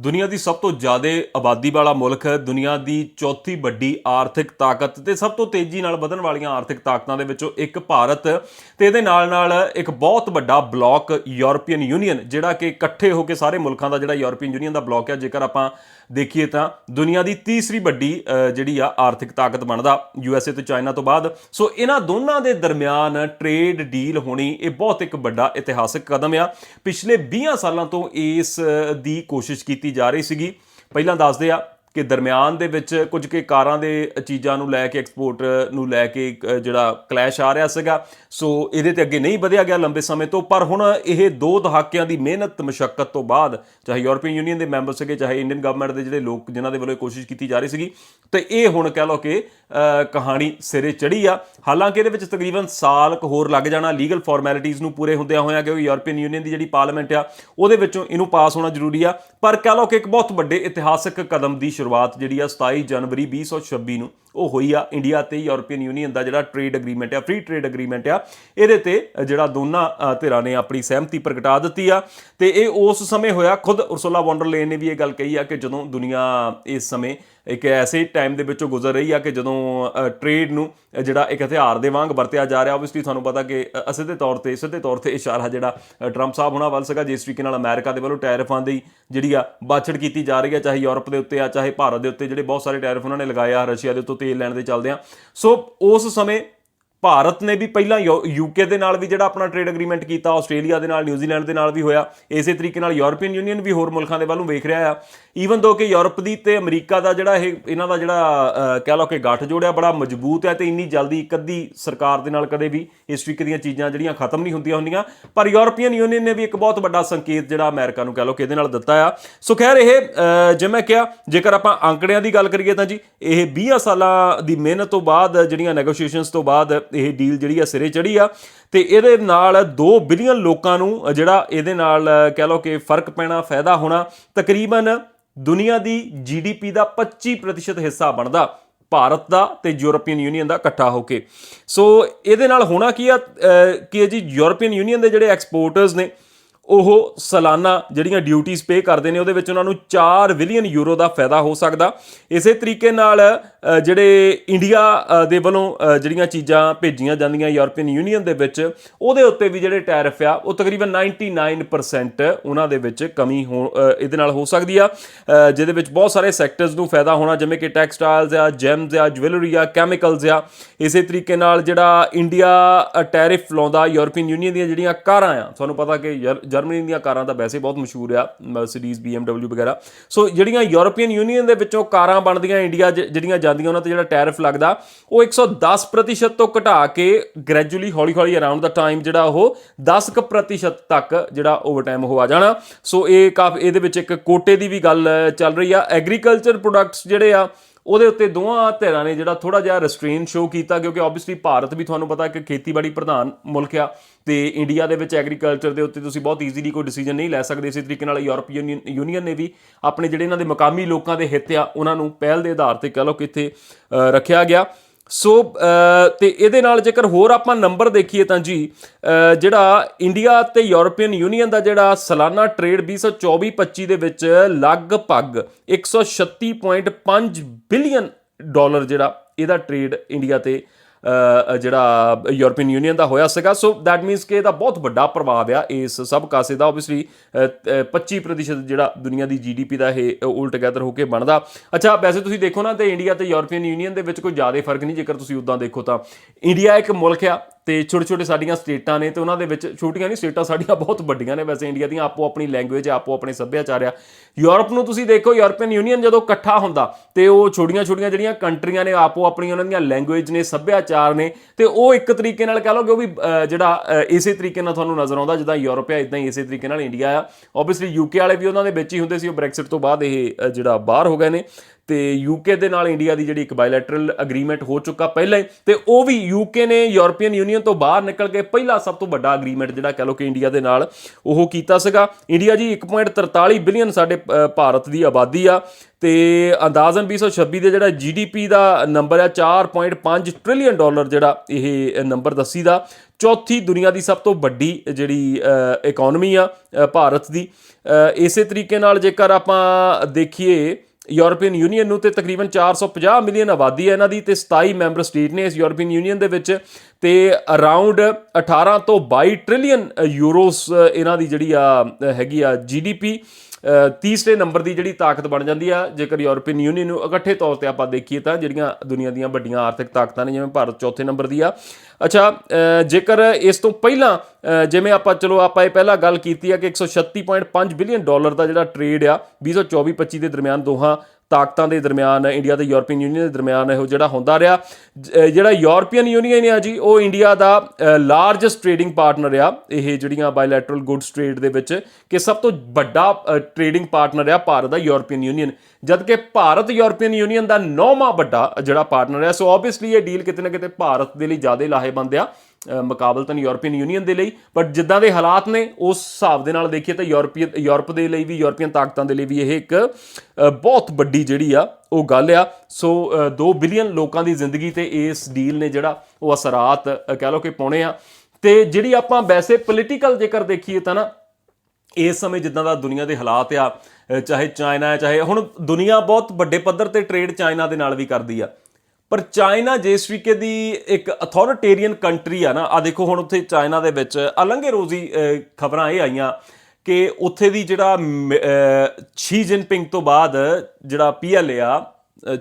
ਦੁਨੀਆ ਦੀ ਸਭ ਤੋਂ ਜ਼ਿਆਦਾ ਆਬਾਦੀ ਵਾਲਾ ਮੁਲਕ, ਦੁਨੀਆ ਦੀ ਚੌਥੀ ਵੱਡੀ ਆਰਥਿਕ ਤਾਕਤ ਤੇ ਸਭ ਤੋਂ ਤੇਜ਼ੀ ਨਾਲ ਵਧਣ ਵਾਲੀਆਂ ਆਰਥਿਕ ਤਾਕਤਾਂ ਦੇ ਵਿੱਚੋਂ ਇੱਕ ਭਾਰਤ ਤੇ ਇਹਦੇ ਨਾਲ ਨਾਲ ਇੱਕ ਬਹੁਤ ਵੱਡਾ ਬਲਾਕ ਯੂਰਪੀਅਨ ਯੂਨੀਅਨ, ਜਿਹੜਾ ਕਿ ਇਕੱਠੇ ਹੋ ਕੇ ਸਾਰੇ ਮੁਲਕਾਂ ਦਾ ਜਿਹੜਾ ਯੂਰਪੀਅਨ ਯੂਨੀਅਨ ਦਾ ਬਲਾਕ ਹੈ ਜੇਕਰ ਆਪਾਂ ਦੇਖੀਏ ਤਾਂ ਦੁਨੀਆ ਦੀ ਤੀਸਰੀ ਵੱਡੀ ਜਿਹੜੀ ਆ ਆਰਥਿਕ ਤਾਕਤ ਬਣਦਾ ਯੂਐਸਏ ਤੇ ਚਾਈਨਾ ਤੋਂ ਬਾਅਦ। ਸੋ ਇਹਨਾਂ ਦੋਨਾਂ ਦੇ ਦਰਮਿਆਨ ਟ੍ਰੇਡ ਡੀਲ ਹੋਣੀ ਇਹ ਬਹੁਤ ਇੱਕ ਵੱਡਾ ਇਤਿਹਾਸਕ ਕਦਮ ਆ। ਪਿਛਲੇ 20 ਸਾਲਾਂ ਤੋਂ ਇਸ ਦੀ ਕੋਸ਼ਿਸ਼ ਕੀਤੀ ਜਾ ਰਹੀ ਸੀਗੀ। ਪਹਿਲਾਂ ਦੱਸਦੇ ਆ ਕਿ ਦਰਮਿਆਨ ਦੇ ਵਿੱਚ ਕੁਝ ਕੇ ਕਾਰਾਂ ਦੇ ਚੀਜ਼ਾਂ ਨੂੰ ਲੈ ਕੇ ਐਕਸਪੋਰਟ ਨੂੰ ਲੈ ਕੇ ਜਿਹੜਾ ਕਲੈਸ਼ ਆ ਰਿਹਾ ਸੀਗਾ। ਸੋ ਇਹਦੇ ਤੇ ਅੱਗੇ ਨਹੀਂ ਵਧਿਆ ਗਿਆ ਲੰਬੇ ਸਮੇਂ ਤੋਂ, ਪਰ ਹੁਣ ਇਹ ਦੋ ਦਹਾਕਿਆਂ ਦੀ ਮਿਹਨਤ, ਮਸ਼ੱਕਤ ਤੋਂ ਬਾਅਦ ਚਾਹੇ ਯੂਰਪੀਅਨ ਯੂਨੀਅਨ ਦੇ ਮੈਂਬਰ ਸੀਗੇ, ਚਾਹੇ ਇੰਡੀਅਨ ਗਵਰਨਮੈਂਟ ਦੇ ਜਿਹੜੇ ਲੋਕ, ਜਿਨ੍ਹਾਂ ਦੇ ਵੱਲੋਂ ਕੋਸ਼ਿਸ਼ ਕੀਤੀ ਜਾ ਰਹੀ ਸੀਗੀ। ਤੇ ਇਹ ਹੁਣ ਕਹਿ ਲਓ ਕਿ ਕਹਾਣੀ ਸਿਰੇ ਚੜੀ ਆ। ਹਾਲਾਂਕਿ ਇਹਦੇ ਵਿੱਚ ਤਕਰੀਬਨ ਸਾਲ ਕੁ ਹੋਰ ਲੱਗ ਜਾਣਾ ਲੀਗਲ ਫਾਰਮੈਲਿਟੀਆਂ ਨੂੰ ਪੂਰੇ ਹੁੰਦਿਆਂ ਹੋਇਆਂ, ਕਿਉਂਕਿ ਯੂਰਪੀਅਨ ਯੂਨੀਅਨ ਦੀ ਜਿਹੜੀ ਪਾਰਲੀਮੈਂਟ ਆ, ਉਹਦੇ ਵਿੱਚੋਂ ਇਹਨੂੰ ਪਾਸ ਹੋਣਾ ਜ਼ਰੂਰੀ ਆ। ਪਰ ਕਹਿ ਲਓ ਕਿ ਇੱਕ ਬਹੁਤ ਵੱਡੇ ਇਤਿਹਾਸਕ ਕਦਮ ਦੀ ਸ਼ੁਰੂ ਸ਼ੁਰੂਆਤ ਜਿਹੜੀ ਆ 27 ਜਨਵਰੀ 2026 ਨੂੰ ਉਹ ਹੋਈ ਆ ਇੰਡੀਆ ਤੇ ਯੂਰਪੀਅਨ ਯੂਨੀਅਨ ਦਾ ਜਿਹੜਾ ਟ੍ਰੇਡ ਐਗਰੀਮੈਂਟ ਆ ਫ੍ਰੀ ਟ੍ਰੇਡ ਐਗਰੀਮੈਂਟ ਆ। ਇਹਦੇ ਤੇ ਜਿਹੜਾ ਦੋਨਾਂ ਧਿਰਾਂ ਨੇ ਆਪਣੀ ਸਹਿਮਤੀ ਪ੍ਰਗਟਾ ਦਿੱਤੀ ਆ। ਤੇ ਇਹ ਉਸ ਸਮੇਂ ਹੋਇਆ ਖੁਦ ਉਰਸੁਲਾ ਵੌਂਡਰਲੇਨ ਨੇ ਵੀ ਇਹ ਗੱਲ ਕਹੀ ਆ ਕਿ ਜਦੋਂ ਦੁਨੀਆ ਇਸ ਸਮੇਂ ਇੱਕ ਐਸੇ ਟਾਈਮ ਦੇ ਵਿੱਚੋਂ ਗੁਜ਼ਰ ਰਹੀ ਆ ਕਿ ਜਦੋਂ ਟ੍ਰੇਡ ਨੂੰ ਜਿਹੜਾ ਇੱਕ ਹਥਿਆਰ ਦੇ ਵਾਂਗ ਵਰਤਿਆ ਜਾ ਰਿਹਾ ਆਬਵੀਅਸਲੀ ਤੁਹਾਨੂੰ ਪਤਾ ਕਿ ਅ, ਸਿੱਧੇ ਤੌਰ ਤੇ ਸਿੱਧੇ ਤੌਰ ਤੇ ਇਸ਼ਾਰਾ ਜਿਹੜਾ ਟਰੰਪ ਸਾਹਿਬ ਹੋਣਾ ਵੱਲ ਸੀਗਾ ਜਿਸ ਤਰੀਕੇ ਨਾਲ ਅਮਰੀਕਾ ਦੇ ਵੱਲੋਂ ਟੈਰਿਫਾਂ ਦੀ ਜਿਹੜੀ ਆ ਬਾਛੜ ਕੀਤੀ ਜਾ ਰਹੀ ਆ ਚਾਹੇ ਯੂਰਪ ਦੇ ਉੱਤੇ ਆ ਚਾਹੇ ਭਾਰਤ ਦੇ ਉੱਤੇ ਜਿਹੜੇ ਬਹੁਤ ਸਾਰੇ ਟੈਰਿਫ ਉਹਨਾਂ ਨੇ ਲਗਾਏ ਆ ਰਸ਼ੀਆ ਦੇ ਉੱਤੇ ਤੇਲ ਲੈਣ ਦੇ ਚੱਲਦੇ ਆ ਸੋ ਉਸ ਸਮੇਂ ਭਾਰਤ ਨੇ ਵੀ ਪਹਿਲਾਂ ਯੂਕੇ ਦੇ ਨਾਲ ਵੀ ਜਿਹੜਾ ਆਪਣਾ ਟ੍ਰੇਡ ਐਗਰੀਮੈਂਟ ਕੀਤਾ, ਆਸਟ੍ਰੇਲੀਆ ਦੇ ਨਾਲ, ਨਿਊਜ਼ੀਲੈਂਡ ਦੇ ਨਾਲ ਵੀ ਹੋਇਆ। ਇਸੇ ਤਰੀਕੇ ਨਾਲ ਯੂਰਪੀਅਨ ਯੂਨੀਅਨ ਵੀ ਹੋਰ ਮੁਲਕਾਂ ਦੇ ਵੱਲੋਂ ਵੇਖ ਰਿਹਾ ਆ। ਈਵਨ ਦੋ ਕਿ ਯੂਰਪ ਦੀ ਤੇ ਅਮਰੀਕਾ ਦਾ ਜਿਹੜਾ ਇਹ ਇਹਨਾਂ ਦਾ ਜਿਹੜਾ ਕਹਿ ਲਓ ਕਿ ਗੱਠ ਜੋੜਿਆ ਬੜਾ ਮਜ਼ਬੂਤ ਹੈ ਤੇ ਇੰਨੀ ਜਲਦੀ ਇੱਕ ਅੱਧੀ ਸਰਕਾਰ ਦੇ ਨਾਲ ਕਦੇ ਵੀ ਇਸ ਤਰੀਕੇ ਦੀਆਂ ਚੀਜ਼ਾਂ ਜਿਹੜੀਆਂ ਖਤਮ ਨਹੀਂ ਹੁੰਦੀਆਂ ਹੁੰਦੀਆਂ। ਪਰ ਯੂਰਪੀਅਨ ਯੂਨੀਅਨ ਨੇ ਵੀ ਇੱਕ ਬਹੁਤ ਵੱਡਾ ਸੰਕੇਤ ਜਿਹੜਾ ਅਮਰੀਕਾ ਨੂੰ ਕਹਿ ਲਓ ਕਿ ਇਹਦੇ ਨਾਲ ਦਿੱਤਾ ਆ। ਸੋ ਖੈਰ ਇਹ ਜਿਵੇਂ ਮੈਂ ਕਿਹਾ, ਜੇਕਰ ਆਪਾਂ ਅੰਕੜਿਆਂ ਦੀ ਗੱਲ ਕਰੀਏ ਤਾਂ ਜੀ, ਇਹ 20 ਸਾਲਾਂ ਦੀ ਮਿਹਨਤ ਤੋਂ ਬਾਅਦ, ਜਿਹੜੀਆਂ ਨੈਗੋਸ਼ੀਏਸ਼ਨਸ ਤੋਂ ਬਾਅਦ ਇਹ ਡੀਲ ਜਿਹੜੀ ਆ ਸਿਰੇ ਚੜੀ ਆ ਤੇ ਇਹਦੇ ਨਾਲ 2 ਬਿਲੀਅਨ ਲੋਕਾਂ ਨੂੰ ਜਿਹੜਾ ਇਹਦੇ ਨਾਲ ਕਹਿ ਲਓ ਕਿ ਫ਼ਰਕ ਪੈਣਾ, ਫਾਇਦਾ ਹੋਣਾ, ਤਕਰੀਬਨ ਦੁਨੀਆ ਦੀ ਜੀਡੀਪੀ ਦਾ 25% ਹਿੱਸਾ ਬਣਦਾ ਭਾਰਤ ਦਾ ਤੇ ਯੂਰਪੀਅਨ ਯੂਨੀਅਨ ਦਾ ਇਕੱਠਾ ਹੋ ਕੇ। ਸੋ ਇਹਦੇ ਨਾਲ ਹੋਣਾ ਕੀ ਆ ਕਿ ਜੀ, ਯੂਰਪੀਅਨ ਯੂਨੀਅਨ ਦੇ ਜਿਹੜੇ ਐਕਸਪੋਰਟਰਸ ਨੇ ਉਹ ਸਾਲਾਨਾ ਜਿਹੜੀਆਂ ਡਿਊਟੀਆਂ ਪੇ ਕਰਦੇ ਨੇ, ਉਹਦੇ ਵਿੱਚ ਉਹਨਾਂ ਨੂੰ 4 ਬਿਲੀਅਨ ਯੂਰੋ ਦਾ ਫਾਇਦਾ ਹੋ ਸਕਦਾ। ਇਸੇ ਤਰੀਕੇ ਨਾਲ ਜਿਹੜੇ ਇੰਡੀਆ ਦੇ ਵੱਲੋਂ ਜਿਹੜੀਆਂ ਚੀਜ਼ਾਂ ਭੇਜੀਆਂ ਜਾਂਦੀਆਂ ਯੂਰਪੀਅਨ ਯੂਨੀਅਨ ਦੇ ਵਿੱਚ, ਉਹਦੇ ਉੱਤੇ ਵੀ ਜਿਹੜੇ ਟੈਰਿਫ ਆ, ਉਹ ਤਕਰੀਬਨ 99% ਉਹਨਾਂ ਦੇ ਵਿੱਚ ਕਮੀ ਹੋ ਇਹਦੇ ਨਾਲ ਹੋ ਸਕਦੀ ਆ। ਜਿਹਦੇ ਵਿੱਚ ਬਹੁਤ ਸਾਰੇ ਸੈਕਟਰਸ ਨੂੰ ਫਾਇਦਾ ਹੋਣਾ, ਜਿਵੇਂ ਕਿ ਟੈਕਸਟਾਈਲਸ ਆ ਜੈਮਸ ਆ ਜੁਐਲਰੀ ਆ ਕੈਮੀਕਲਸ ਆ। ਇਸੇ ਤਰੀਕੇ ਨਾਲ ਜਿਹੜਾ ਇੰਡੀਆ ਟੈਰਿਫ ਲਾਉਂਦਾ ਯੂਰਪੀਅਨ ਯੂਨੀਅਨ ਦੀਆਂ ਜਿਹੜੀਆਂ ਕਾਰਾਂ ਆ, ਤੁਹਾਨੂੰ ਪਤਾ ਕਿ ਯਰ- ਜਰਮਨੀ ਦੀਆਂ ਕਾਰਾਂ ਤਾਂ ਵੈਸੇ ਬਹੁਤ ਮਸ਼ਹੂਰ ਆ ਮਰਸੀਡੀਜ਼ BMW ਵਗੈਰਾ। ਸੋ ਜਿਹੜੀਆਂ ਯੂਰੋਪੀਅਨ ਯੂਨੀਅਨ ਦੇ ਵਿੱਚੋਂ ਕਾਰਾਂ ਬਣਦੀਆਂ ਇੰਡੀਆ ਜਿਹੜੀਆਂ ਜਾਂਦੀਆਂ, ਉਹਨਾਂ ਤੇ ਜਿਹੜਾ ਟੈਰਿਫ ਲੱਗਦਾ, ਉਹ 110% ਤੋਂ ਘਟਾ ਕੇ ਗ੍ਰੈਜੂਅਲੀ ਹੌਲੀ ਹੌਲੀ ਅਰਾਊਂਡ ਦਾ ਟਾਈਮ ਜਿਹੜਾ ਉਹ 10% ਤੱਕ ਜਿਹੜਾ ਓਵਰਟਾਈਮ ਹੋ ਆ ਜਾਣਾ। ਸੋ ਇਹ ਕਾਫੀ, ਇਹਦੇ ਵਿੱਚ ਇੱਕ ਕੋਟੇ ਦੀ ਵੀ ਗੱਲ ਚੱਲ ਰਹੀ ਆ। ਐਗਰੀਕਲਚਰ ਪ੍ਰੋਡਕਟਸ ਜਿਹੜੇ ਆ ਉਹਦੇ ਉੱਤੇ ਦੋਵਾਂ ਧਿਰਾਂ ਨੇ ਜਿਹੜਾ ਥੋੜਾ ਜਿਹਾ ਰੈਸਟ੍ਰੇਨ ਸ਼ੋ ਕੀਤਾ, ਕਿਉਂਕਿ ਆਬਵੀਅਸਲੀ ਭਾਰਤ ਵੀ ਤੁਹਾਨੂੰ ਪਤਾ ਕਿ ਖੇਤੀਬਾੜੀ ਪ੍ਰਧਾਨ ਮੁਲਕ ਆ ਤੇ ਇੰਡੀਆ ਦੇ ਵਿੱਚ ਐਗਰੀਕਲਚਰ ਦੇ ਉੱਤੇ ਤੁਸੀਂ ਬਹੁਤ ਈਜ਼ੀਲੀ ਕੋਈ ਡਿਸੀਜਨ ਨਹੀਂ ਲੈ ਸਕਦੇ। ਇਸੇ ਤਰੀਕੇ ਨਾਲ ਯੂਰਪੀਅਨ ਯੂਨੀ- ਯੂਨੀਅਨ ਨੇ ਵੀ ਆਪਣੇ ਜਿਹੜੇ ਇਹਨਾਂ ਦੇ ਮਕਾਮੀ ਲੋਕਾਂ ਦੇ ਹਿੱਤ ਆ, ਉਹਨਾਂ ਨੂੰ ਪਹਿਲ ਦੇ ਆਧਾਰ ਤੇ ਕਹ ਲਓ ਕਿ ਇੱਥੇ ਰੱਖਿਆ ਗਿਆ। ਸੋ ਅ, ਤੇ ਇਹਦੇ ਨਾਲ ਜੇਕਰ ਹੋਰ ਆਪਾਂ ਨੰਬਰ ਦੇਖੀਏ ਤਾਂ ਜੀ ਜਿਹੜਾ ਇੰਡੀਆ ਤੇ ਯੂਰਪੀਅਨ ਯੂਨੀਅਨ ਦਾ ਜਿਹੜਾ ਸਾਲਾਨਾ ਟ੍ਰੇਡ 2024-25 ਦੇ ਵਿੱਚ ਲਗਭਗ 136.5 ਬਿਲੀਅਨ ਡਾਲਰ ਜਿਹੜਾ ਇਹਦਾ ਟ੍ਰੇਡ ਇੰਡੀਆ ਤੇ ਜਿਹੜਾ ਯੂਰਪੀਅਨ ਯੂਨੀਅਨ ਦਾ ਹੋਇਆ ਸੀਗਾ। ਸੋ ਦੈਟ ਮੀਨਸ ਕਿ ਇਹਦਾ ਬਹੁਤ ਵੱਡਾ ਪ੍ਰਭਾਵ ਆ ਇਸ ਸਭ ਕਾਸੇ ਦਾ। ਆਬਵੀਅਸਲੀ 25% ਜਿਹੜਾ ਦੁਨੀਆ ਦੀ ਜੀਡੀਪੀ ਦਾ ਇਹ ਉਲ ਟੁਗੇਦਰ ਹੋ ਕੇ ਬਣਦਾ। ਅੱਛਾ, ਵੈਸੇ ਤੁਸੀਂ ਦੇਖੋ ਨਾ, ਤੇ ਇੰਡੀਆ ਤੇ ਯੂਰਪੀਅਨ ਯੂਨੀਅਨ ਦੇ ਵਿੱਚ ਕੋਈ ਜ਼ਿਆਦਾ ਫ਼ਰਕ ਨਹੀਂ। ਜੇਕਰ ਤੁਸੀਂ ਉਦਾਂ ਦੇਖੋ ਤਾਂ ਇੰਡੀਆ ਇੱਕ ਮੁਲਕ ਆ। ਤੇ ਛੋਟੇ ਛੋਟੇ ਸਾਡੀਆਂ ਸਟੇਟਾਂ ਨੇ ਤੇ ਉਹਨਾਂ ਦੇ ਵਿੱਚ ਛੋਟੀਆਂ ਨਹੀਂ, ਸਟੇਟਾਂ ਸਾਡੀਆਂ ਬਹੁਤ ਵੱਡੀਆਂ ਨੇ ਵੈਸੇ ਇੰਡੀਆ ਦੀਆਂ, ਆਪੋ ਆਪਣੀ ਲੈਂਗੁਏਜ ਆਪੋ ਆਪਣੇ ਸੱਭਿਆਚਾਰ ਆ। ਯੂਰਪ ਨੂੰ ਤੁਸੀਂ ਦੇਖੋ ਯੂਰਪੀਅਨ ਯੂਨੀਅਨ ਜਦੋਂ ਇਕੱਠਾ ਹੁੰਦਾ, ਤੇ ਉਹ ਛੋਟੀਆਂ ਛੋਟੀਆਂ ਜਿਹੜੀਆਂ ਕੰਟਰੀਆਂ ਨੇ, ਆਪੋ ਆਪਣੀ ਉਹਨਾਂ ਦੀਆਂ ਲੈਂਗੁਏਜ ਨੇ, ਸੱਭਿਆਚਾਰ ਨੇ, ਤੇ ਉਹ ਇੱਕ ਤਰੀਕੇ ਨਾਲ ਕਹ ਲਓ ਕਿ ਉਹ ਵੀ ਜਿਹੜਾ ਇਸੇ ਤਰੀਕੇ ਨਾਲ ਤੁਹਾਨੂੰ ਨਜ਼ਰ ਆਉਂਦਾ, ਜਿੱਦਾਂ ਯੂਰਪ ਆ ਇਦਾਂ ਹੀ ਇਸੇ ਤਰੀਕੇ ਨਾਲ ਇੰਡੀਆ ਆ। ਆਬਵੀਅਸਲੀ ਯੂਕੇ ਵਾਲੇ ਵੀ ਉਹਨਾਂ ਦੇ ਵਿੱਚ ਹੀ ਹੁੰਦੇ ਸੀ, ਉਹ ਬ੍ਰੈਕਸਿਟ ਤੋਂ ਬਾਅਦ ਇਹ ਜਿਹੜਾ ਬਾਹਰ ਹੋ ਗਏ ਨੇ। ਤੇ ਯੂਕੇ ਦੇ ਨਾਲ ਇੰਡੀਆ ਦੀ ਜਿਹੜੀ ਇੱਕ ਬਾਇਲੈਟਰਲ ਅਗਰੀਮੈਂਟ ਹੋ ਚੁੱਕਾ ਪਹਿਲਾਂ ਹੀ, ਤੇ ਉਹ ਵੀ ਯੂਕੇ ਨੇ ਯੂਰਪੀਅਨ ਯੂਨੀਅਨ ਤੋਂ ਬਾਹਰ ਨਿਕਲ ਕੇ ਪਹਿਲਾ ਸਭ ਤੋਂ ਵੱਡਾ ਅਗਰੀਮੈਂਟ ਜਿਹੜਾ ਕਹ ਲਓ ਕਿ ਇੰਡੀਆ ਦੇ ਨਾਲ ਉਹ ਕੀਤਾ ਸੀਗਾ। ਇੰਡੀਆ ਜੀ 1.43 ਬਿਲੀਅਨ ਸਾਡੇ ਭਾਰਤ ਦੀ ਆਬਾਦੀ ਆ ਤੇ ਅੰਦਾਜ਼ਨ 2026 ਦੇ ਜਿਹੜਾ ਜੀਡੀਪੀ ਦਾ ਨੰਬਰ ਆ 4.5 ਟ੍ਰਿਲੀਅਨ ਡਾਲਰ ਜਿਹੜਾ ਇਹ ਨੰਬਰ ਦੱਸੀ ਦਾ ਚੌਥੀ ਦੁਨੀਆ ਦੀ ਸਭ ਤੋਂ ਵੱਡੀ ਜਿਹੜੀ ਇਕਨੋਮੀ ਆ ਭਾਰਤ ਦੀ। ਇਸੇ ਤਰੀਕੇ ਨਾਲ ਜੇਕਰ ਆਪਾਂ ਦੇਖੀਏ ਯੂਰਪੀਅਨ ਯੂਨੀਅਨ ਨੂੰ ਤੇ ਤਕਰੀਬਨ 450 ਮਿਲੀਅਨ ਆਬਾਦੀ ਹੈ ਇਹਨਾਂ ਦੀ ਤੇ 27 ਮੈਂਬਰ ਸਟੇਟ ਨੇ ਇਸ ਯੂਰਪੀਅਨ ਯੂਨੀਅਨ ਦੇ ਵਿੱਚ ਤੇ ਅਰਾਊਂਡ 18 ਤੋਂ 22 ਟ੍ਰਿਲੀਅਨ ਯੂਰੋਸ ਇਹਨਾਂ ਦੀ ਜਿਹੜੀ ਆ ਹੈਗੀ ਆ ਜੀਡੀਪੀ ਅ, ਤੀਸਰੇ ਨੰਬਰ ਦੀ ਜਿਹੜੀ ਤਾਕਤ ਬਣ ਜਾਂਦੀ ਆ। ਜੇਕਰ ਯੂਰਪੀਅਨ ਯੂਨੀਅਨ ਨੂੰ ਇਕੱਠੇ ਤੌਰ ਤੇ ਆਪਾਂ ਦੇਖੀਏ ਤਾਂ ਜਿਹੜੀਆਂ ਦੁਨੀਆ ਦੀਆਂ ਵੱਡੀਆਂ ਆਰਥਿਕ ਤਾਕਤਾਂ ਨੇ ਜਿਵੇਂ ਭਾਰਤ ਚੌਥੇ ਨੰਬਰ ਦੀ ਆ ਅੱਛਾ ਜੇਕਰ ਇਸ ਤੋਂ ਪਹਿਲਾਂ ਜਿਵੇਂ ਆਪਾਂ, ਚਲੋ ਆਪਾਂ ਇਹ ਪਹਿਲਾਂ ਗੱਲ ਕੀਤੀ ਆ ਕਿ 136.5 ਬਿਲੀਅਨ ਡਾਲਰ ਦਾ ਜਿਹੜਾ ਟ੍ਰੇਡ ਆ 2024-25 ਦੇ ਦਰਮਿਆਨ ਦੋਹਾਂ ਤਾਕਤਾਂ ਦੇ ਦਰਮਿਆਨ, ਇੰਡੀਆ ਤੇ ਯੂਰਪੀਅਨ ਯੂਨੀਅਨ ਦੇ ਦਰਮਿਆਨ ਇਹੋ ਜਿਹੜਾ ਹੁੰਦਾ ਰਿਹਾ। ਜਿਹੜਾ ਯੂਰਪੀਅਨ ਯੂਨੀਅਨ ਆ ਜੀ, ਉਹ ਇੰਡੀਆ ਦਾ ਲਾਰਜੈਸਟ ਟ੍ਰੇਡਿੰਗ ਪਾਰਟਨਰ ਆ। ਇਹ ਜਿਹੜੀਆਂ ਬਾਇਲੈਟਰਲ ਗੁੱਡਸ ਟ੍ਰੇਡ ਦੇ ਵਿੱਚ, ਕਿ ਸਭ ਤੋਂ ਵੱਡਾ ਟ੍ਰੇਡਿੰਗ ਪਾਰਟਨਰ ਆ ਭਾਰਤ ਦਾ ਯੂਰਪੀਅਨ ਯੂਨੀਅਨ। ਜਦਕਿ ਭਾਰਤ ਯੂਰਪੀਅਨ ਯੂਨੀਅਨ ਦਾ ਨੌਵਾਂ ਵੱਡਾ ਜਿਹੜਾ ਪਾਰਟਨਰ ਹੈ, ਸੋ ਆਬਵੀਅਸਲੀ ਇਹ ਡੀਲ ਕਿਤੇ ਨਾ ਕਿਤੇ ਭਾਰਤ ਦੇ ਲਈ ਜ਼ਿਆਦਾ ਲਾਹੇਵੰਦ ਆ ਮੁਕਾਬਲਤਨ ਯੂਰਪੀਅਨ ਯੂਨੀਅਨ ਦੇ ਲਈ। ਬਟ ਜਿੱਦਾਂ ਦੇ ਹਾਲਾਤ ਨੇ, ਉਸ ਹਿਸਾਬ ਦੇ ਨਾਲ ਦੇਖੀਏ ਤਾਂ ਯੂਰਪੀਅਨ ਯੂਰਪ ਦੇ ਲਈ ਵੀ, ਯੂਰਪੀਅਨ ਤਾਕਤਾਂ ਦੇ ਲਈ ਵੀ ਇਹ ਇੱਕ ਬਹੁਤ ਵੱਡੀ ਜਿਹੜੀ ਆ, ਉਹ ਗੱਲ ਆ। ਸੋ 2 ਬਿਲੀਅਨ ਲੋਕਾਂ ਦੀ ਜ਼ਿੰਦਗੀ ਤੇ ਇਸ ਡੀਲ ਨੇ ਜਿਹੜਾ ਉਹ ਅਸਰਾਤ ਕਹਿ ਲਓ ਕਿ ਪਾਉਣੇ ਆ। ਤੇ ਜਿਹੜੀ ਆਪਾਂ ਵੈਸੇ ਪੋਲੀਟੀਕਲ ਜੇਕਰ ਦੇਖੀਏ ਤਾਂ ਨਾ ਇਸ ਸਮੇਂ ਜਿੱਦਾਂ ਦਾ ਦੁਨੀਆ ਦੇ ਹਾਲਾਤ ਆ ਚਾਹੇ ਚਾਈਨਾ ਹੈ ਚਾਹੇ ਹੁਣ ਦੁਨੀਆ ਬਹੁਤ ਵੱਡੇ ਪੱਧਰ ਤੇ ਟ੍ਰੇਡ ਚਾਈਨਾ ਦੇ ਨਾਲ ਵੀ ਕਰਦੀ ਆ। ਪਰ ਚਾਈਨਾ ਜਿਸ ਤਰੀਕੇ ਦੀ ਇੱਕ ਅਥਾਰਟੇਰੀਅਨ ਕੰਟਰੀ ਆ ਨਾ ਆ ਦੇਖੋ ਹੁਣ ਉੱਥੇ ਚਾਈਨਾ ਦੇ ਵਿੱਚ ਅਲੰਗੇ ਰੋਜ਼ੀ ਖਬਰਾਂ ਇਹ ਆਈਆਂ ਕਿ ਉੱਥੇ ਦੀ ਜਿਹੜਾ ਮ- ਅ, ਸ਼ੀ ਜਿਨਪਿੰਗ ਤੋਂ ਬਾਅਦ ਜਿਹੜਾ ਪੀਐਲ ਆ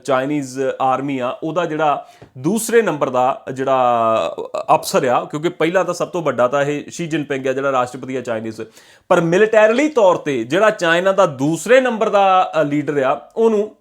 ਚਾਈਨੀਜ਼ ਆਰਮੀ ਆ, ਉਹਦਾ ਜਿਹੜਾ ਦੂਸਰੇ ਨੰਬਰ ਦਾ ਜਿਹੜਾ ਅਫਸਰ ਆ, ਕਿਉਂਕਿ ਪਹਿਲਾਂ ਤਾਂ ਸਭ ਤੋਂ ਵੱਡਾ ਤਾਂ ਇਹ ਸ਼ੀ ਜਿਨਪਿੰਗ ਆ, ਜਿਹੜਾ ਰਾਸ਼ਟਰਪਤੀ ਆ ਚਾਈਨੀਜ਼ ਪਰ ਮਿਲਟੈਰਲੀ ਤੌਰ ਤੇ ਜਿਹੜਾ ਚਾਈਨਾ ਦਾ ਦੂਸਰੇ ਨੰਬਰ ਦਾ ਲੀਡਰ ਆ, ਉਹਨੂੰ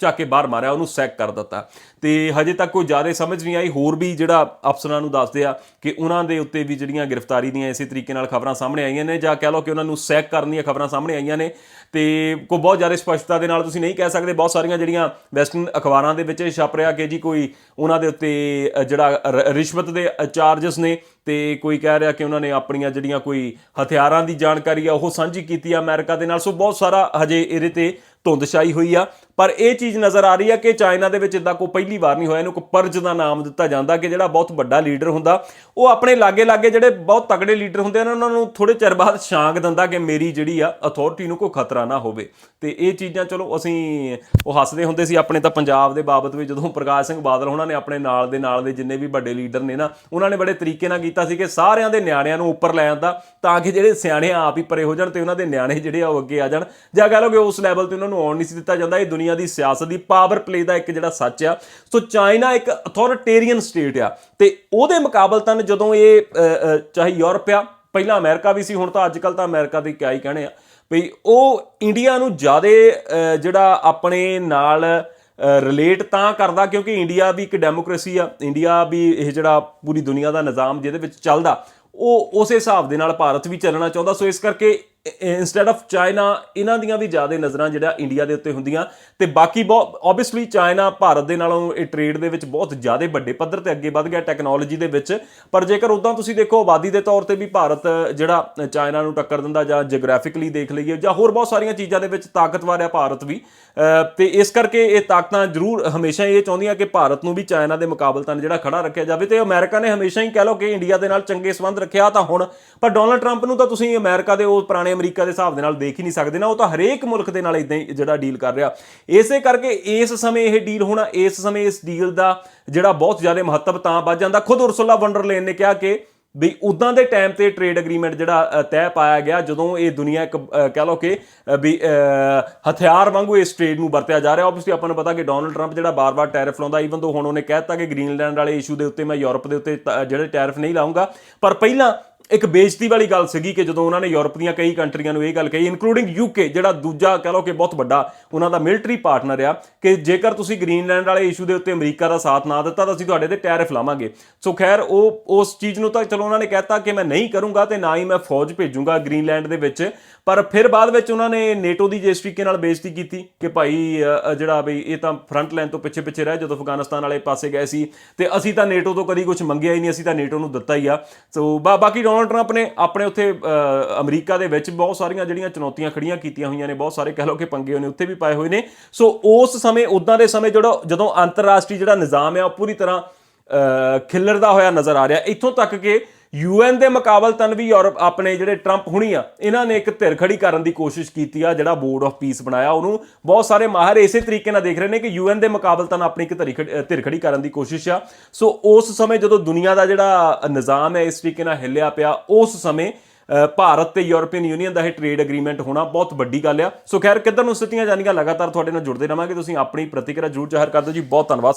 ਚੱਕ ਕੇ ਬਾਹਰ ਮਾਰਿਆ, ਉਹਨੂੰ ਸੈਕ ਕਰ ਦਿੱਤਾ। ਤੇ ਹਜੇ ਤੱਕ ਕੋਈ ਜ਼ਿਆਦਾ ਸਮਝ ਨਹੀਂ ਆਈ, ਹੋਰ ਵੀ ਜਿਹੜਾ ਅਫਸਰਾਂ ਨੂੰ ਦੱਸਦੇ ਆ ਕਿ ਉਹਨਾਂ ਦੇ ਉੱਤੇ ਵੀ ਜਿਹੜੀਆਂ ਗ੍ਰਿਫਤਾਰੀ ਦੀਆਂ ਇਸੇ ਤਰੀਕੇ ਨਾਲ ਖਬਰਾਂ ਸਾਹਮਣੇ ਆਈਆਂ ਨੇ, ਜਾਂ ਕਹਿ ਲਓ ਕਿ ਉਹਨਾਂ ਨੂੰ ਸੈਕ ਕਰਨ ਦੀਆਂ ਖਬਰਾਂ ਸਾਹਮਣੇ ਆਈਆਂ ਨੇ। ਤੇ ਕੋਈ ਬਹੁਤ ਜ਼ਿਆਦਾ ਸਪਸ਼ਟਤਾ ਦੇ ਨਾਲ ਤੁਸੀਂ ਨਹੀਂ ਕਹਿ ਸਕਦੇ, ਬਹੁਤ ਸਾਰੀਆਂ ਜਿਹੜੀਆਂ ਵੈਸਟਰਨ ਅਖਬਾਰਾਂ ਦੇ ਵਿੱਚ ਇਹ ਛਪ ਰਿਹਾ ਕਿ ਜੀ ਕੋਈ ਉਹਨਾਂ ਦੇ ਉੱਤੇ ਜਿਹੜਾ ਰ- ਰਿਸ਼ਵਤ ਦੇ ਚਾਰजेस ਨੇ ਤੇ ਕੋਈ ਕਹਿ ਰਿਹਾ ਕਿ ਉਹਨਾਂ ਨੇ ਆਪਣੀਆਂ ਜਿਹੜੀਆਂ ਕੋਈ ਹਥਿਆਰਾਂ ਦੀ ਜਾਣਕਾਰੀ ਆ, ਉਹ ਸਾਂਝੀ ਕੀਤੀ ਆ ਅਮਰੀਕਾ ਦੇ ਨਾਲ। ਸੋ ਬਹੁਤ ਸਾਰਾ ਹਜੇ ਇਹਦੇ ਤੇ ਧੁੰਦਸ਼ਾਈ ਹੋਈ ਆ। ਪਰ ਇਹ ਚੀਜ਼ ਨਜ਼ਰ ਆ ਰਹੀ ਆ ਕਿ ਚਾਈਨਾ ਦੇ ਵਿੱਚ ਇਦਾਂ ਕੋਈ ਪਹਿਲੀ ਵਾਰ ਨਹੀਂ ਹੋਇਆ, ਇਹਨੂੰ ਕੋਈ ਪਰਜ ਦਾ ਨਾਮ ਦਿੱਤਾ ਜਾਂਦਾ ਕਿ ਜਿਹੜਾ ਬਹੁਤ ਵੱਡਾ ਲੀਡਰ ਹੁੰਦਾ, ਉਹ ਆਪਣੇ ਲਾਗੇ ਲਾਗੇ ਜਿਹੜੇ ਬਹੁਤ ਤਗੜੇ ਲੀਡਰ ਹੁੰਦੇ ਨੇ, ਉਹਨਾਂ ਨੂੰ ਥੋੜੇ ਚਿਰ ਬਾਅਦ ਛਾਂਗ ਦਿੰਦਾ ਕਿ ਮੇਰੀ ਜਿਹੜੀ ਆ ਅਥਾਰਟੀ ਨੂੰ ਕੋਈ ਖਤਰਾ ਨਾ ਹੋਵੇ। ਤੇ ਇਹ ਚੀਜ਼ਾਂ ਚਲੋ ਅਸੀਂ ਉਹ ਹੱਸਦੇ ਹੁੰਦੇ ਸੀ, ਆਪਣੇ ਤਾਂ ਪੰਜਾਬ ਦੇ ਬਾਬਤ ਵੀ ਜਦੋਂ ਪ੍ਰਕਾਸ਼ ਸਿੰਘ ਬਾਦਲ ਉਹਨਾਂ ਨੇ ਆਪਣੇ ਨਾਲ ਦੇ ਨਾਲ ਦੇ ਜਿੰਨੇ ਵੀ ਵੱਡੇ ਲੀਡਰ ਨੇ ਨਾ, ਉਹਨਾਂ ਨੇ ਬੜੇ ਤਰੀਕੇ ਨਾਲ ਕੀਤਾ ਸੀ ਕਿ ਸਾਰਿਆਂ ਦੇ ਨਿਆਣਿਆਂ ਨੂੰ ਉੱਪਰ ਲੈ ਆਂਦਾ ਤਾਂ ਕਿ ਜਿਹੜੇ ਸਿਆਣੇ ਆਪ ਹੀ ਪਰੇ ਹੋ ਜਾਣ ਤੇ ਉਹਨਾਂ ਦੇ ਨਿਆਣੇ ਜਿਹੜੇ ਆ ਉਹ ਅੱਗੇ ਆ ਜਾਣ। ਜਾਂ ਕਹ ਲਓ ਕਿ ਉਸ ਲੈਵਲ ਤੇ ਉਹਨਾਂ ਨੂੰ ਆਉਣ ਨਹੀਂ ਸੀ ਦਿੱਤਾ ਜਾਂਦਾ। ਇਹ ਦੁਨੀਆ ਦੀ ਸਿਆਸਤ ਦੀ ਪਾਵਰ ਪਲੇ ਦਾ ਇੱਕ ਜਿਹੜਾ ਸੱਚ ਆ। ਸੋ ਚਾਈਨਾ ਇੱਕ ਅਥਾਰਟੇਰੀਅਨ ਸਟੇਟ ਆ ਤੇ ਉਹਦੇ ਮੁਕਾਬਲਤਨ ਜਦੋਂ ਇਹ ਚਾਹੇ ਯੂਰਪ ਆ, ਪਹਿਲਾਂ ਅਮਰੀਕਾ ਵੀ ਸੀ, ਹੁਣ ਤਾਂ ਅੱਜ ਕੱਲ ਤਾਂ ਅਮਰੀਕਾ ਦੇ ਕਿਆ ਹੀ ਕਹਿਣੇ ਆ। ਵੀ ਉਹ ਇੰਡੀਆ ਨੂੰ ਜ਼ਿਆਦਾ ਜਿਹੜਾ ਆਪਣੇ ਨਾਲ ਰਿਲੇਟ ਤਾਂ ਕਰਦਾ ਕਿਉਂਕਿ ਇੰਡੀਆ ਵੀ ਇੱਕ ਡੈਮੋਕ੍ਰੇਸੀ ਆ ਇੰਡੀਆ ਵੀ ਇਹ ਜਿਹੜਾ ਪੂਰੀ ਦੁਨੀਆ ਦਾ ਨਿਜ਼ਾਮ ਜਿਹਦੇ ਵਿੱਚ ਚੱਲਦਾ, ਉਹ ਉਸੇ ਹਿਸਾਬ ਦੇ ਨਾਲ ਭਾਰਤ ਵੀ ਚੱਲਣਾ ਚਾਹੁੰਦਾ। ਸੋ ਇਸ ਕਰਕੇ ਇਨਸਟੈਡ ਆਫ ਚਾਈਨਾ ਇਹਨਾਂ ਦੀਆਂ ਵੀ ਜ਼ਿਆਦਾ ਨਜ਼ਰਾਂ ਜਿਹੜਾ ਇੰਡੀਆ ਦੇ ਉੱਤੇ ਹੁੰਦੀਆਂ। ਤੇ ਬਾਕੀ ਬਹੁਤ ਆਬਵੀਅਸਲੀ ਚਾਈਨਾ ਭਾਰਤ ਦੇ ਨਾਲੋਂ ਇਹ ਟ੍ਰੇਡ ਦੇ ਵਿੱਚ ਬਹੁਤ ਜ਼ਿਆਦਾ ਵੱਡੇ ਪੱਧਰ ਤੇ ਅੱਗੇ ਵੱਧ ਗਿਆ ਟੈਕਨੋਲੋਜੀ ਦੇ ਵਿੱਚ। ਪਰ ਜੇਕਰ ਉਦਾਂ ਤੁਸੀਂ ਦੇਖੋ, ਆਬਾਦੀ ਦੇ ਤੌਰ ਤੇ ਵੀ ਭਾਰਤ ਜਿਹੜਾ ਚਾਈਨਾ ਨੂੰ ਟੱਕਰ ਦਿੰਦਾ ਜਾਂ ਜੀਓਗ੍ਰਾਫਿਕਲੀ ਦੇਖ ਲਈਏ ਜਾਂ ਹੋਰ ਬਹੁਤ ਸਾਰੀਆਂ ਚੀਜ਼ਾਂ ਦੇ ਵਿੱਚ ਤਾਕਤਵਰ ਹੈ ਭਾਰਤ ਵੀ। ਅਹ ਤੇ ਇਸ ਕਰਕੇ ਇਹ ਤਾਕਤਾਂ ਜ਼ਰੂਰ ਹਮੇਸ਼ਾ ਇਹ ਚਾਹੁੰਦੀਆਂ ਕਿ ਭਾਰਤ ਨੂੰ ਵੀ ਚਾਈਨਾ ਦੇ ਮੁਕਾਬਲਤਨ ਜਿਹੜਾ ਖੜਾ ਰੱਖਿਆ ਜਾਵੇ। ਤੇ ਅਮਰੀਕਾ ਨੇ ਹਮੇਸ਼ਾ ਹੀ ਕਹਿ ਲਓ ਕਿ ਇੰਡੀਆ ਦੇ ਨਾਲ ਚੰਗੇ ਸੰਬੰਧ ਰੱਖਿਆ ਤਾਂ ਹੁਣ। ਪਰ ਡੋਨਲਡ ਟਰੰਪ ਨੂੰ ਤਾਂ ਤੁਸੀਂ ਅਮਰੀਕਾ ਦੇ ਉਹ ਪੁਰਾਣੇ ਅਮਰੀਕਾ ਦੇ ਹਿਸਾਬ ਦੇ ਨਾਲ ਦੇਖ ਹੀ ਨਹੀਂ ਸਕਦੇ ਨਾ, ਉਹ ਤਾਂ ਹਰੇਕ ਮੁਲਕ ਦੇ ਨਾਲ ਇਦਾਂ ਹੀ ਜਿਹੜਾ ਡੀਲ ਕਰ ਰਿਹਾ। ਇਸੇ ਕਰਕੇ ਇਸ ਸਮੇਂ ਇਹ ਡੀਲ ਹੋਣਾ, ਇਸ ਸਮੇਂ ਇਸ ਡੀਲ ਦਾ ਜਿਹੜਾ ਬਹੁਤ ਜ਼ਿਆਦਾ ਮਹੱਤਵ ਤਾਂ ਵੱਧ ਜਾਂਦਾ। ਖੁਦ ਉਰਸੁਲਾ ਵੰਡਰਲੇਨ ਨੇ ਕਿਹਾ ਕਿ ਵੀ ਉਦਾਂ ਦੇ ਟਾਈਮ ਤੇ ਟ੍ਰੇਡ ਐਗਰੀਮੈਂਟ ਜਿਹੜਾ ਤੈਅ ਪਾਇਆ ਗਿਆ, ਜਦੋਂ ਇਹ ਦੁਨੀਆ ਇੱਕ ਕਹਿ ਲਓ ਕਿ ਵੀ ਹਥਿਆਰ ਵਾਂਗੂ ਇਸ ਟ੍ਰੇਡ ਨੂੰ ਵਰਤਿਆ ਜਾ ਰਿਹਾ। ਆਬਵੀਅਸਲੀ ਆਪਾਂ ਨੂੰ ਪਤਾ ਕਿ ਡੋਨਲਡ ਟਰੰਪ ਜਿਹੜਾ ਬਾਰ-ਬਾਰ ਟੈਰਿਫ ਲਾਉਂਦਾ ਈਵਨ ਤੋਂ ਹੁਣ ਉਹਨੇ ਕਹਿਤਾ ਕਿ ਗ੍ਰੀਨਲੈਂਡ ਵਾਲੇ ਇਸ਼ੂ ਦੇ ਉੱਤੇ ਮੈਂ ਯੂਰਪ ਦੇ ਉੱਤੇ ਜਿਹੜੇ ਟੈਰਿਫ ਨਹੀਂ ਲਾਉਂਗਾ, ਪਰ ਪਹਿਲਾਂ ਇੱਕ ਬੇਇੱਜ਼ਤੀ ਵਾਲੀ ਗੱਲ ਸੀਗੀ ਕਿ ਜਦੋਂ ਉਹਨਾਂ ਨੇ ਯੂਰਪ ਦੀਆਂ ਕਈ ਕੰਟਰੀਆਂ ਨੂੰ ਇਹ ਗੱਲ ਕਹੀ ਇਨਕਲੂਡਿੰਗ ਯੂਕੇ ਜਿਹੜਾ ਦੂਜਾ ਕਹ ਲਓ ਕਿ ਬਹੁਤ ਵੱਡਾ, ਉਹਨਾਂ ਦਾ ਮਿਲਟਰੀ ਪਾਰਟਨਰ ਆ, ਕਿ ਜੇਕਰ ਤੁਸੀਂ ਗ੍ਰੀਨਲੈਂਡ ਵਾਲੇ ਇਸ਼ੂ ਦੇ ਉੱਤੇ ਅਮਰੀਕਾ ਦਾ ਸਾਥ ਨਾ ਦਿੱਤਾ ਤਾਂ ਅਸੀਂ ਤੁਹਾਡੇ ਤੇ ਟੈਰਿਫ ਲਾਵਾਂਗੇ। ਸੋ ਖੈਰ, ਉਹ, ਉਸ ਚੀਜ਼ ਨੂੰ ਤਾਂ ਚਲੋ ਉਹਨਾਂ ਨੇ ਕਹਿਤਾ ਕਿ ਮੈਂ ਨਹੀਂ ਕਰੂੰਗਾ ਤੇ ਨਾ ਹੀ ਮੈਂ ਫੌਜ ਭੇਜੂੰਗਾ ਗ੍ਰੀਨਲੈਂਡ ਦੇ ਵਿੱਚ, ਪਰ ਫਿਰ ਬਾਅਦ ਵਿੱਚ ਉਹਨਾਂ ਨੇ ਨੇਟੋ ਦੀ ਜਿਸ ਤਰੀਕੇ ਨਾਲ ਬੇਇੱਜ਼ਤੀ ਕੀਤੀ ਕਿ ਭਾਈ ਜਿਹੜਾ ਬਈ ਇਹ ਤਾਂ ਫਰੰਟ ਲਾਈਨ ਤੋਂ ਪਿੱਛੇ ਪਿੱਛੇ ਰਹਿ, ਜਦੋਂ ਅਫਗਾਨਿਸਤਾਨ ਵਾਲੇ ਪਾਸੇ ਗਏ ਸੀ, ਤੇ ਅਸੀਂ ਤਾਂ ਨੇਟੋ ਤੋਂ ਕਦੀ ਕੁਝ ਮੰਗਿਆ ਹੀ ਨਹੀਂ, ਅਸੀਂ ਤਾਂ ਨੇਟੋ ਨੂੰ ਦਿੱਤਾ ਹੀ ਆ। ਸੋ ਬਾਕੀ ਡੋਨਲਡ ਟਰੰਪ ਨੇ ਆਪਣੇ ਉੱਥੇ ਅਮਰੀਕਾ ਦੇ ਵਿੱਚ ਬਹੁਤ ਸਾਰੀਆਂ ਜਿਹੜੀਆਂ ਚੁਣੌਤੀਆਂ ਖੜੀਆਂ ਕੀਤੀਆਂ ਹੋਈਆਂ ਨੇ ਬਹੁਤ ਸਾਰੇ ਕਹਿ ਲਓ ਕਿ ਪੰਗੇ ਉਹਨੇ ਉੱਥੇ ਵੀ ਪਾਏ ਹੋਏ ਨੇ। ਸੋ ਉਸ ਸਮੇਂ ਉਦਾਂ ਦੇ ਸਮੇਂ ਜਿਹੜਾ ਜਦੋਂ ਅੰਤਰਰਾਸ਼ਟਰੀ ਜਿਹੜਾ ਨਿਜ਼ਾਮ ਆ ਉਹ ਪੂਰੀ ਤਰ੍ਹਾਂ ਅ, ਹੋਇਆ ਨਜ਼ਰ ਆ ਰਿਹਾ। ਇੱਥੋਂ ਤੱਕ ਕਿ ਯੂਐਨ ਦੇ ਮੁਕਾਬਲਤਨ ਵੀ ਯੂਰਪ ਆਪਣੇ ਜਿਹੜੇ ਟਰੰਪ ਹੁਣੀ ਆ, ਇਹਨਾਂ ਨੇ ਇੱਕ ਧਿਰ ਖੜੀ ਕਰਨ ਦੀ ਕੋਸ਼ਿਸ਼ ਕੀਤੀ ਆ, ਜਿਹੜਾ ਬੋਰਡ ਆਫ ਪੀਸ ਬਣਾਇਆ। ਉਹਨੂੰ ਬਹੁਤ ਸਾਰੇ ਮਾਹਰ ਇਸੇ ਤਰੀਕੇ ਨਾਲ ਦੇਖ ਰਹੇ ਨੇ ਕਿ ਯੂਐਨ ਦੇ ਮੁਕਾਬਲਤਨ ਆਪਣੀ ਇੱਕ ਧਰੀ ਖੜ- ਧਿਰ ਖੜੀ ਕਰਨ ਦੀ ਕੋਸ਼ਿਸ਼ ਆ। ਸੋ ਉਸ ਸਮੇਂ ਜਦੋਂ ਦੁਨੀਆ ਦਾ ਜਿਹੜਾ ਨਿਜ਼ਾਮ ਹੈ ਇਸ ਤਰੀਕੇ ਨਾਲ ਹਿੱਲਿਆ ਪਿਆ, ਉਸ ਸਮੇਂ ਭਾਰਤ ਤੇ ਯੂਰਪੀਅਨ ਯੂਨੀਅਨ ਦਾ ਇਹ ਟ੍ਰੇਡ ਐਗਰੀਮੈਂਟ ਹੋਣਾ ਬਹੁਤ ਵੱਡੀ ਗੱਲ ਆ। ਸੋ ਖੈਰ, ਕਿੱਧਰ ਨੂੰ ਸਥਿਤੀਆਂ ਜਾਣੀਆਂ ਲਗਾਤਾਰ ਤੁਹਾਡੇ ਨਾਲ ਜੁੜਦੇ ਰਵਾਂਗੇ। ਤੁਸੀਂ ਆਪਣੀ ਪ੍ਰਤੀਕਿਰਿਆ ਜਰੂਰ ਜ਼ਾਹਰ ਕਰ ਦਿਓ ਜੀ। ਬਹੁਤ ਧੰਨਵਾਦ।